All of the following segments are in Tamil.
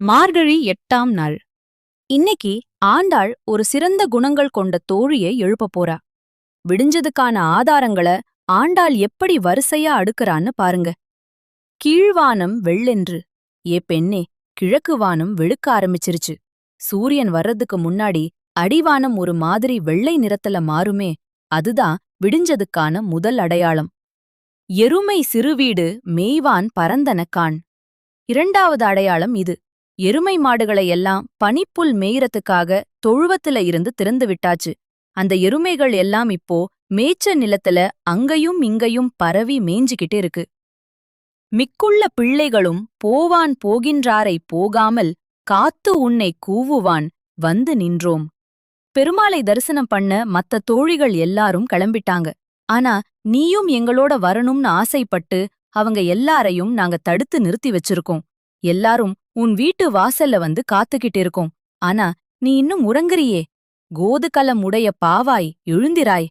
மார்கழி எட்டாம் நாள். இன்னைக்கு ஆண்டாள் ஒரு சிறந்த குணங்கள் கொண்ட தோழியை எழுப்பப் போறா. விடிஞ்சதுக்கான ஆதாரங்கள ஆண்டாள் எப்படி வரிசையா அடுக்கறான்னு பாருங்க. கீழ்வானம் வெள்ளென்று ஏ பெண்ணே கிழக்கு வானம் வெளுக்க ஆரம்பிச்சிருச்சு. சூரியன் வர்றதுக்கு முன்னாடி அடிவானம் ஒரு மாதிரி வெள்ளை நிறத்துல மாறுமே அதுதான் விடிஞ்சதுக்கான முதல் அடையாளம். எருமை சிறுவீடு மேய்வான் பரந்தன காண் இரண்டாவது அடையாளம் இது. எருமை மாடுகளை எல்லாம் பனிப்புல் மேய்றதுக்காக தொழுவத்துல இருந்து திறந்து விட்டாச்சு. அந்த எருமைகள் எல்லாம் இப்போ மேய்ச்ச நிலத்துல அங்கேயும் இங்கேயும் பரவி மேய்ஞ்சுகிட்டு இருக்கு. மிக்குள்ள பிள்ளைகளும் போவான் போகின்றாரை போகாமல் காத்து உன்னை கூவுவான் வந்து நின்றோம். பெருமாளை தரிசனம் பண்ண மத்த தோழிகள் எல்லாரும் கிளம்பிட்டாங்க. ஆனா நீயும் எங்களோட வரணும்னு ஆசைப்பட்டு அவங்க எல்லாரையும் நாங்க தடுத்து நிறுத்தி வச்சிருக்கோம். எல்லாரும் உன் வீட்டு வாசல்ல வந்து காத்துக்கிட்டு இருக்கோம். ஆனா நீ இன்னும் உறங்குறியே. கோதுகலம் உடைய பாவாய் எழுந்திராய்.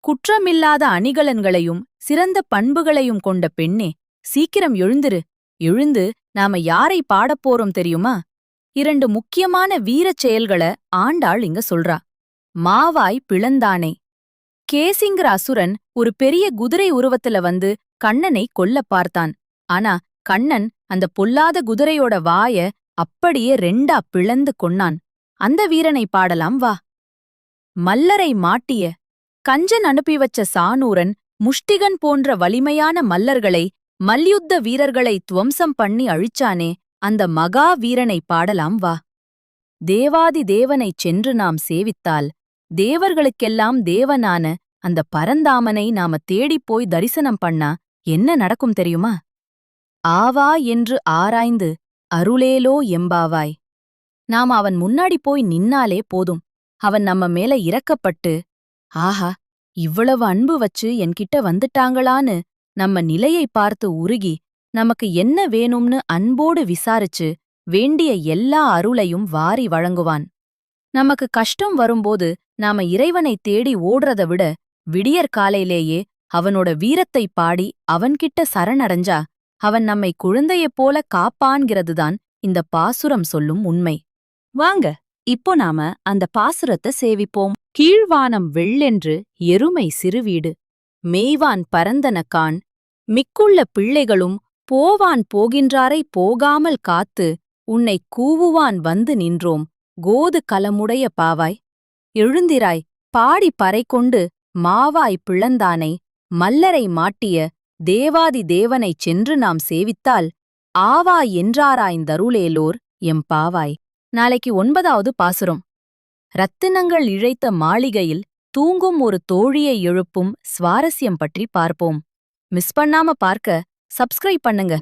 குற்றமில்லாத அணிகலன்களையும் சிறந்த பண்புகளையும் கொண்ட பெண்ணே சீக்கிரம் எழுந்திரு. எழுந்து நாம யாரை பாடப்போறோம் தெரியுமா? இரண்டு முக்கியமான வீரச் செயல்கள ஆண்டாள் இங்க சொல்றா. மாவாய் பிளந்தானே. கேசிங்கிற அசுரன் ஒரு பெரிய குதிரை உருவத்துல வந்து கண்ணனை கொல்லப் பார்த்தான். ஆனா கண்ணன் அந்த பொல்லாத குதிரையோட வாய அப்படியே ரெண்டா பிளந்து கொன்னான் அந்த வீரனை பாடலாம் வா. மல்லரை மாட்டிய கஞ்சன் அனுப்பி வச்ச சானூரன் முஷ்டிகன் போன்ற வலிமையான மல்லர்களை மல்யுத்த வீரர்களை துவம்சம் பண்ணி அழிச்சானே அந்த மகா வீரனை பாடலாம் வா. தேவாதி தேவனைச் சென்று நாம் சேவித்தால் தேவர்களுக்கெல்லாம் தேவனான அந்த பரந்தாமனை நாம தேடிப் போய் தரிசனம் பண்ணா என்ன நடக்கும் தெரியுமா? ஆவா என்று ஆராய்ந்து அருளேலோ எம்பாவாய். நாம் அவன் முன்னாடி போய் நின்னாலே போதும். அவன் நம்ம மேல இறக்கப்பட்டு ஆஹா இவ்வளவு அன்பு வச்சு என்கிட்ட வந்துட்டாங்களான்னு நம்ம நிலையை பார்த்து உருகி நமக்கு என்ன வேணும்னு அன்போடு விசாரிச்சு வேண்டிய எல்லா அருளையும் வாரி வழங்குவான். நமக்கு கஷ்டம் வரும்போது நாம இறைவனை தேடி ஓடுறத விட விடியற் காலையிலேயே அவனோட வீரத்தைப் பாடி அவன்கிட்ட சரணடைஞ்சா அவன் நம்மை குழந்தையைப் போல காப்பான்கிறதுதான் இந்த பாசுரம் சொல்லும் உண்மை. வாங்க இப்போ நாம அந்த பாசுரத்தை சேவிப்போம். கீழ்வானம் வெள்ளென்று எருமை சிறுவீடு மேய்வான் பரந்தன கான். மிக்குள்ள பிள்ளைகளும் போவான் போகின்றாரை போகாமல் காத்து உன்னை கூவுவான் வந்து நின்றோம். கோது கலமுடைய பாவாய். எழுந்திராய் பாடி பறைகொண்டு மாவாய் பிளந்தானை மல்லரை மாட்டிய தேவாதி தேவனைச் சென்று நாம் சேவித்தால் ஆவா என்றாராய்ந்தருளேலோர் எம் பாவாய். நாளைக்கு ஒன்பதாவது பாசுரம். ரத்தினங்கள் இழைத்த மாளிகையில் தூங்கும் ஒரு தோழியை எழுப்பும் சுவாரஸ்யம் பற்றி பார்ப்போம். மிஸ் பண்ணாம பார்க்க சப்ஸ்கிரைப் பண்ணுங்க.